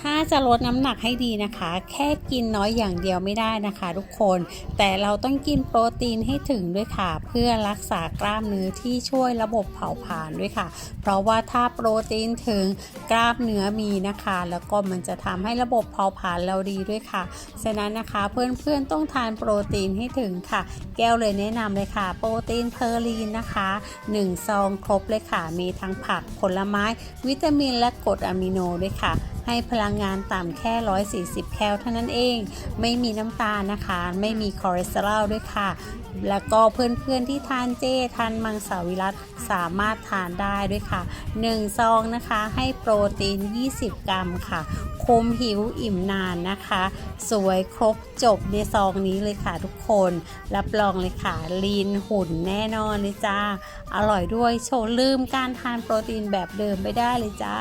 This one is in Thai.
ถ้าจะลดน้ำหนักให้ดีนะคะ แค่กินน้อยอย่างเดียวไม่ได้นะคะ ทุกคน แต่เราต้องกินโปรตีนให้ถึงด้วยค่ะ เพื่อรักษากล้ามเนื้อที่ช่วยระบบเผาผลาญด้วยค่ะ เพราะว่าถ้าโปรตีนถึงกล้ามเนื้อมีนะคะ แล้วก็มันจะทำให้ระบบเผาผลาญเราดีด้วยค่ะ ฉะนั้นนะคะเพื่อนๆต้องทานโปรตีนให้ถึงค่ะ แก้วเลยแนะนำเลยค่ะ โปรตีนเพอร์ลีนนะคะ1ซองครบเลยค่ะ มีทั้งผักผลไม้ วิตามินและกรดอะมิโนด้วยค่ะ ให้พลังงานต่ำแค่ 140 แคลเท่านั้นเอง ไม่มีน้ำตาลนะคะ ไม่มีคอเลสเตอรอลด้วยค่ะ แล้วก็เพื่อนๆที่ทานเจทานมังสวิรัตสามารถทานได้ด้วยค่ะ 1 ซองนะคะให้โปรตีน 20 กรัมค่ะคุมหิวอิ่มนานนะคะ สวยครบจบในซองนี้เลยค่ะทุกคน รับรองเลยค่ะ ลีนหุ่นแน่นอนเลยจ้า อร่อยด้วยโชว์ลืมการทานโปรตีนแบบเดิมไม่ได้เลยจ้า